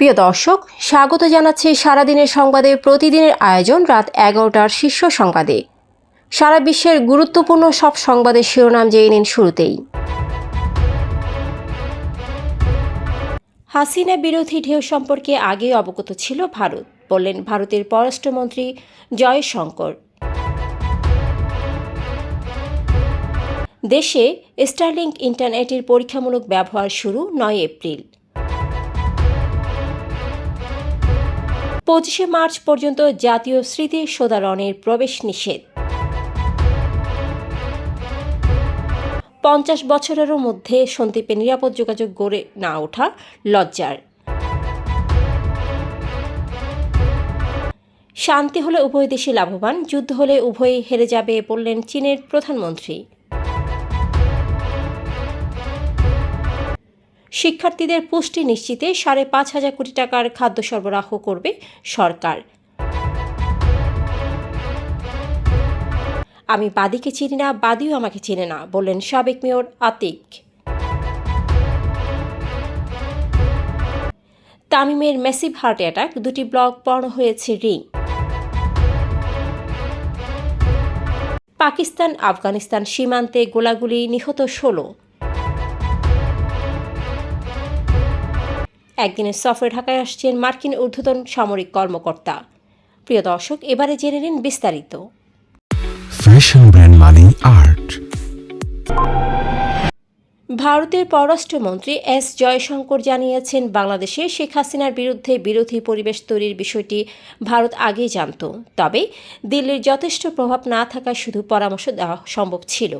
প্রিয় দর্শক, স্বাগত জানাচ্ছি সারাদিনের সংবাদে। প্রতিদিনের আয়োজন রাত এগারোটার শীর্ষ সংবাদে। সারা বিশ্বের গুরুত্বপূর্ণ সব সংবাদের শিরোনাম জেনে নিন শুরুতেই। হাসিনা বিরোধী ঢেউ সম্পর্কে আগেই অবগত ছিল ভারত, বললেন ভারতের পররাষ্ট্রমন্ত্রী জয়শঙ্কর। দেশে স্টারলিংক ইন্টারনেটের পরীক্ষামূলক ব্যবহার শুরু নয় এপ্রিল। পঁচিশে মার্চ পর্যন্ত জাতীয় স্মৃতি সোদারণের প্রবেশ নিষেধ। পঞ্চাশ বছরেরও মধ্যে সন্দীপে নিরাপদ যোগাযোগ গড়ে না ওঠা লজ্জার। শান্তি হলে উভয় দেশই লাভবান, যুদ্ধ হলে উভয়ই হেরে যাবে বললেন চীনের প্রধানমন্ত্রী। শিক্ষার্থীদের পুষ্টি নিশ্চিতে সাড়ে পাঁচ হাজার কোটি টাকার খাদ্য সরবরাহ করবে সরকার। আমি বাদীকে চিনি না, বাদীও আমাকে চিনে না, বললেন সাবেক মেয়র আতিক। তামিমের মেসিভ হার্ট অ্যাটাক, দুটি ব্লক পর্ণ হয়েছে রিং। পাকিস্তান, আফগানিস্তান সীমান্তে গোলাগুলি নিহত ষোলো। একদিনের সফরে ঢাকায় আসছেন মার্কিন ঊর্ধ্বতন সামরিক কর্মকর্তা। প্রিয় দর্শক এবারে জেনে নিন বিস্তারিত। ফ্যাশন ব্র্যান্ড মানে আর্ট ভারতের পররাষ্ট্রমন্ত্রী এস জয়শঙ্কর জানিয়েছেন বাংলাদেশে শেখ হাসিনার বিরুদ্ধে বিরোধী পরিবেশ তৈরির বিষয়টি ভারত আগেই জানত। তবে দিল্লির যথেষ্ট প্রভাব না থাকায় শুধু পরামর্শ দেওয়া সম্ভব ছিল।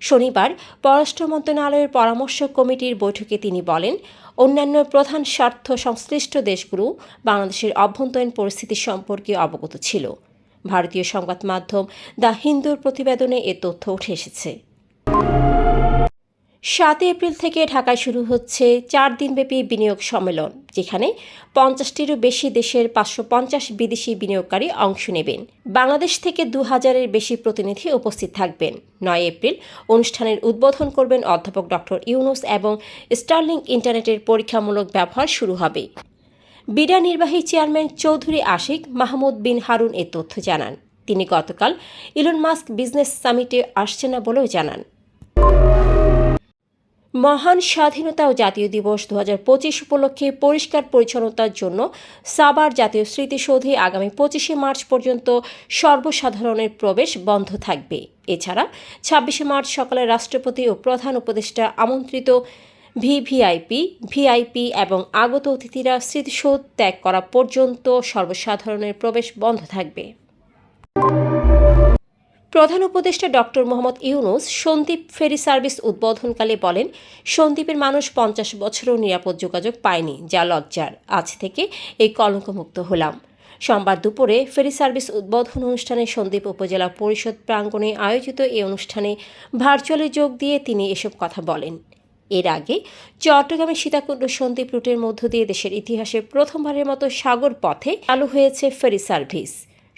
শনিবার পররাষ্ট্র মন্ত্রণালয়ের পরামর্শ কমিটির বৈঠকে তিনি বলেন, অন্যান্য প্রধান স্বার্থ সংশ্লিষ্ট দেশগুলো বাংলাদেশের অভ্যন্তরীণ পরিস্থিতি সম্পর্কে অবগত ছিল। ভারতীয় সংবাদ মাধ্যম দ্য হিন্দুর প্রতিবেদনে এ তথ্য উঠে এসেছে। সাতই এপ্রিল থেকে ঢাকায় শুরু হচ্ছে চার দিনব্যাপী বিনিয়োগ সম্মেলন, যেখানে পঞ্চাশটিরও বেশি দেশের পাঁচশো পঞ্চাশ বিদেশি বিনিয়োগকারী অংশ নেবেন। বাংলাদেশ থেকে দু হাজারের বেশি প্রতিনিধি উপস্থিত থাকবেন। নয় এপ্রিল অনুষ্ঠানের উদ্বোধন করবেন অধ্যাপক ডক্টর ইউনুস এবং স্টার্লিং ইন্টারনেটের পরীক্ষামূলক ব্যবহার শুরু হবে। বিডা নির্বাহী চেয়ারম্যান চৌধুরী আশিক, মাহমুদ বিন হারুন এ তথ্য জানান। তিনি গতকাল ইলন মাস্ক বিজনেস সামিটে আসছে না বলেও জানান। মহান স্বাধীনতা ও জাতীয় দিবস দু হাজার পঁচিশ উপলক্ষে পরিষ্কার পরিচ্ছন্নতার জন্য সাবার জাতীয় স্মৃতিসৌধে আগামী পঁচিশে মার্চ পর্যন্ত সর্বসাধারণের প্রবেশ বন্ধ থাকবে। এছাড়া ছাব্বিশে মার্চ সকালে রাষ্ট্রপতি ও প্রধান উপদেষ্টা আমন্ত্রিত ভিভিআইপি, ভিআইপি এবং আগত অতিথিরা স্মৃতিসৌধ ত্যাগ করা পর্যন্ত সর্বসাধারণের প্রবেশ বন্ধ থাকবে। প্রধান উপদেষ্টা doctor Mohammad Yunus Sandwip ferry service উদ্বোধনকালে বলেন, সন্দীপের মানুষ পঞ্চাশ বছরও নিরাপদ যোগাযোগ পায়নি, যা লজ্জার। আজ থেকে এই কলঙ্কমুক্ত হলাম। সোমবার দুপুরে ফেরি সার্ভিস উদ্বোধন অনুষ্ঠানে সন্দীপ উপজেলা পরিষদ প্রাঙ্গণে আয়োজিত এই অনুষ্ঠানে ভার্চুয়ালি যোগ দিয়ে তিনি এসব কথা বলেন। এর আগে চট্টগ্রামের সীতাকুণ্ড সন্দীপ রুটের মধ্য দিয়ে দেশের ইতিহাসে প্রথমবারের মতো সাগর পথে চালু হয়েছে ফেরি সার্ভিস।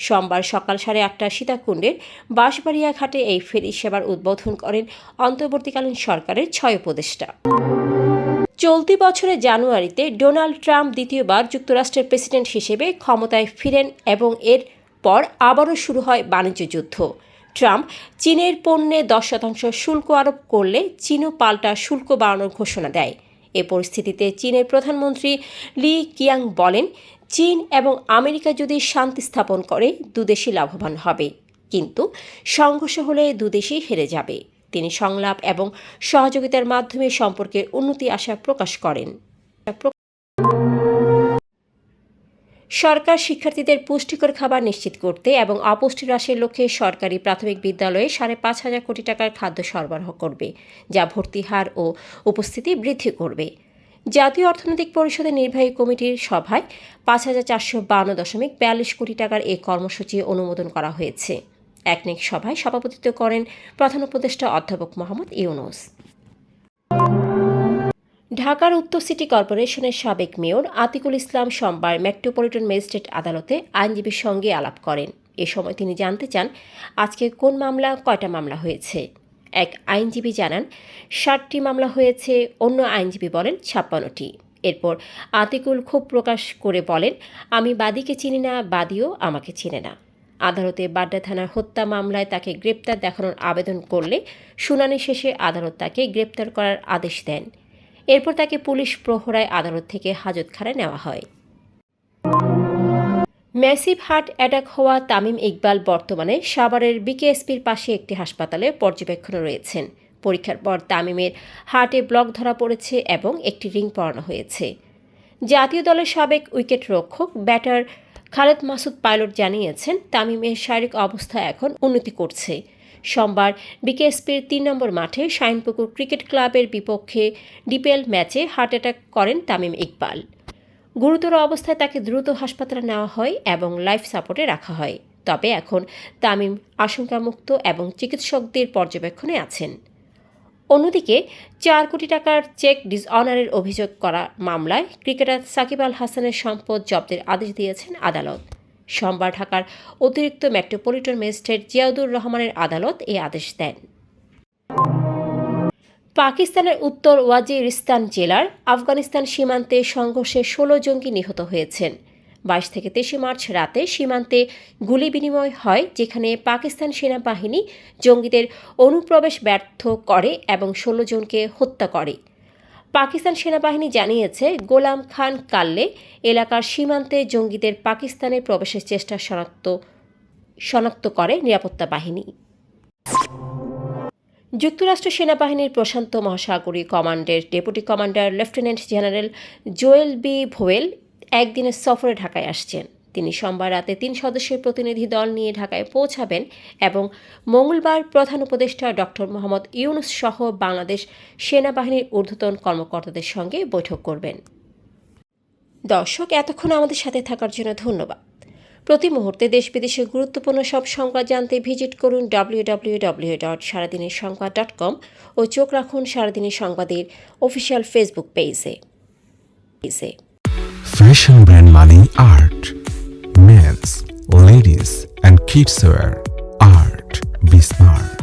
সোমবার সকাল সাড়ে আটটা সীতাকুণ্ডের বাঁশবাড়িয়া ঘাটে এই ফেরি সেবার উদ্বোধন করেন অন্তর্বর্তীকালীন সরকারের ছয় উপদেষ্টা। চলতি বছরের জানুয়ারিতে ডোনাল্ড ট্রাম্প দ্বিতীয়বার যুক্তরাষ্ট্রের প্রেসিডেন্ট হিসেবে ক্ষমতায় ফিরেন এবং এর পর আবারও শুরু হয় বাণিজ্য যুদ্ধ। ট্রাম্প চীনের পণ্যে দশ শতাংশ শুল্ক আরোপ করলে চীনও পাল্টা শুল্ক বাড়ানোর ঘোষণা দেয়। এ পরিস্থিতিতে চীনের প্রধানমন্ত্রী লি কিয়াং বলেন, চীন এবং আমেরিকা যদি শান্তি স্থাপন করে, দুদেশই লাভবান হবে। কিন্তু সংঘর্ষ হলে দুদেশই হেরে যাবে। তিনি সংলাপ এবং সহযোগিতার মাধ্যমে সম্পর্কের উন্নতি আশা প্রকাশ করেন। সরকার শিক্ষার্থীদের পুষ্টিকর খাবার নিশ্চিত করতে এবং অপুষ্টি হ্রাসের লক্ষ্যে সরকারি প্রাথমিক বিদ্যালয়ে সাড়ে পাঁচ হাজার কোটি টাকার খাদ্য সরবরাহ করবে, যা ভর্তি হার ও উপস্থিতি বৃদ্ধি করবে। জাতীয় অর্থনৈতিক পরিষদের নির্বাহী কমিটির সভায় পাঁচ হাজার চারশো বান্ন দশমিক বিয়াল্লিশ কোটি টাকার এই কর্মসূচি অনুমোদন করা হয়েছে। একনিক সভায় সভাপতিত্ব করেন প্রধান উপদেষ্টা অধ্যাপক মোহাম্মদ ইউনুস। ঢাকার উত্তর সিটি কর্পোরেশনের সাবেক মেয়র আতিকুল ইসলাম সোমবার মেট্রোপলিটন ম্যাজিস্ট্রেট আদালতে আইনজীবীর সঙ্গে আলাপ করেন। এ সময় তিনি জানতে চান, আজকে কোন মামলা, কয়টা মামলা হয়েছে? এক আইনজীবী জানান, ষাটটি মামলা হয়েছে, অন্য আইনজীবী বলেন ছাপ্পান্নটি। এরপর আতিকুল ক্ষোভ প্রকাশ করে বলেন, আমি বাদীকে চিনি না, বাদীও আমাকে চিনে না। আদালতে বাড্ডা থানার হত্যা মামলায় তাকে গ্রেপ্তার দেখানোর আবেদন করলে শুনানি শেষে আদালত তাকে গ্রেপ্তার করার আদেশ দেন। এরপর তাকে পুলিশ প্রহরায় আদালত থেকে হাজতখানায় নেওয়া হয়। ম্যাসিভ হার্ট অ্যাটাক হওয়া তামিম ইকবাল বর্তমানে সাভারের বিকেএসপির পাশে একটি হাসপাতালে পর্যবেক্ষণে রয়েছেন। পরীক্ষার পর তামিমের হার্টে ব্লক ধরা পড়েছে এবং একটি রিং পরানো হয়েছে। জাতীয় দলের সাবেক উইকেট রক্ষক, ব্যাটার খালেদ মাসুদ পাইলট জানিয়েছেন, তামিমের শারীরিক অবস্থা এখন উন্নতি করছে। সোমবার বিকেএসপির তিন নম্বর মাঠে শাইনপুকুর ক্রিকেট ক্লাবের বিপক্ষে ডিপিএল ম্যাচে হার্ট অ্যাটাক করেন তামিম ইকবাল। গুরুতর অবস্থায় তাকে দ্রুত হাসপাতালে নেওয়া হয় এবং লাইফ সাপোর্টে রাখা হয়। তবে এখন তামিম আশঙ্কামুক্ত এবং চিকিৎসকদের পর্যবেক্ষণে আছেন। অন্যদিকে, চার কোটি টাকার চেক ডিসঅনারের অভিযোগ করা মামলায় ক্রিকেটার সাকিব আল হাসানের সম্পদ জব্দের আদেশ দিয়েছেন আদালত। সোমবার ঢাকার অতিরিক্ত মেট্রোপলিটন ম্যাজিস্ট্রেট জিয়াউদুর রহমানের আদালত এই আদেশ দেন। পাকিস্তানের উত্তর ওয়াজিরিস্তান জেলার আফগানিস্তান সীমান্তে সংঘর্ষে ষোলো জঙ্গি নিহত হয়েছেন। বাইশ থেকে তেইশে মার্চ রাতে সীমান্তে গুলি বিনিময় হয়, যেখানে পাকিস্তান সেনাবাহিনী জঙ্গিদের অনুপ্রবেশ ব্যর্থ করে এবং ষোলো জনকে হত্যা করে। পাকিস্তান সেনাবাহিনী জানিয়েছে, গোলাম খান কাল্লে এলাকার সীমান্তে জঙ্গিদের পাকিস্তানে প্রবেশের চেষ্টা শনাক্ত শনাক্ত করে নিরাপত্তা বাহিনী। যুক্তরাষ্ট্র সেনাবাহিনীর প্রশান্ত মহাসাগরী কমান্ডের deputy commander lieutenant general Joel B Vowell একদিনের সফরে ঢাকায় আসছেন। তিনি সোমবার রাতে তিন সদস্যের প্রতিনিধি দল নিয়ে ঢাকায় পৌঁছাবেন এবং মঙ্গলবার প্রধান উপদেষ্টা ডক্টর মোহাম্মদ ইউনুস সহ বাংলাদেশ সেনাবাহিনীর ঊর্ধ্বতন কর্মকর্তাদের সঙ্গে বৈঠক করবেন। দর্শক, এতক্ষণ আমাদের সাথে থাকার জন্য ধন্যবাদ। প্রতি মুহূর্তে দেশ বিদেশের গুরুত্বপূর্ণ সব সংবাদ জানতে ভিজিট করুন ডাব্লিউ ডাব্লিউ ডট সারাদিনের সংবাদ ডট কম ও চোখ রাখুন সারাদিনের সংবাদের অফিসিয়াল ফেসবুক পেজে। brand money art. Men's, ladies, and kids wear art. Be smart.